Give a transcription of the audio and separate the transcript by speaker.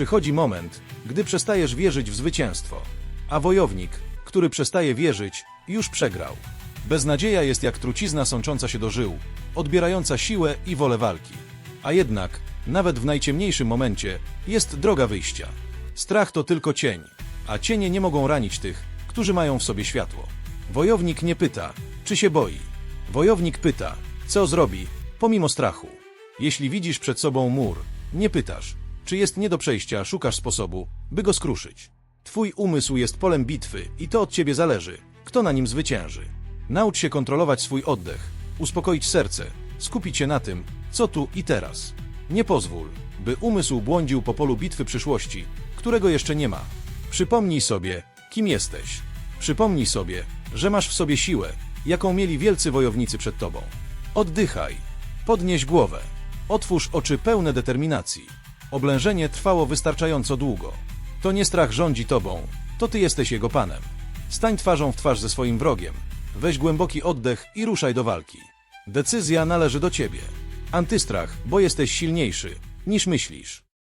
Speaker 1: Przychodzi moment, gdy przestajesz wierzyć w zwycięstwo. A wojownik, który przestaje wierzyć, już przegrał. Beznadzieja jest jak trucizna sącząca się do żył, odbierająca siłę i wolę walki. A jednak, nawet w najciemniejszym momencie, jest droga wyjścia. Strach to tylko cień, a cienie nie mogą ranić tych, którzy mają w sobie światło. Wojownik nie pyta, czy się boi. Wojownik pyta, co zrobi, pomimo strachu. Jeśli widzisz przed sobą mur, nie pytasz, czy jest nie do przejścia, szukasz sposobu, by go skruszyć. Twój umysł jest polem bitwy i to od ciebie zależy, kto na nim zwycięży. Naucz się kontrolować swój oddech, uspokoić serce, skupić się na tym, co tu i teraz. Nie pozwól, by umysł błądził po polu bitwy przyszłości, którego jeszcze nie ma. Przypomnij sobie, kim jesteś. Przypomnij sobie, że masz w sobie siłę, jaką mieli wielcy wojownicy przed tobą. Oddychaj, podnieś głowę, otwórz oczy pełne determinacji. Oblężenie trwało wystarczająco długo. To nie strach rządzi tobą, to ty jesteś jego panem. Stań twarzą w twarz ze swoim wrogiem, weź głęboki oddech i ruszaj do walki. Decyzja należy do ciebie. Antystrach, bo jesteś silniejszy niż myślisz.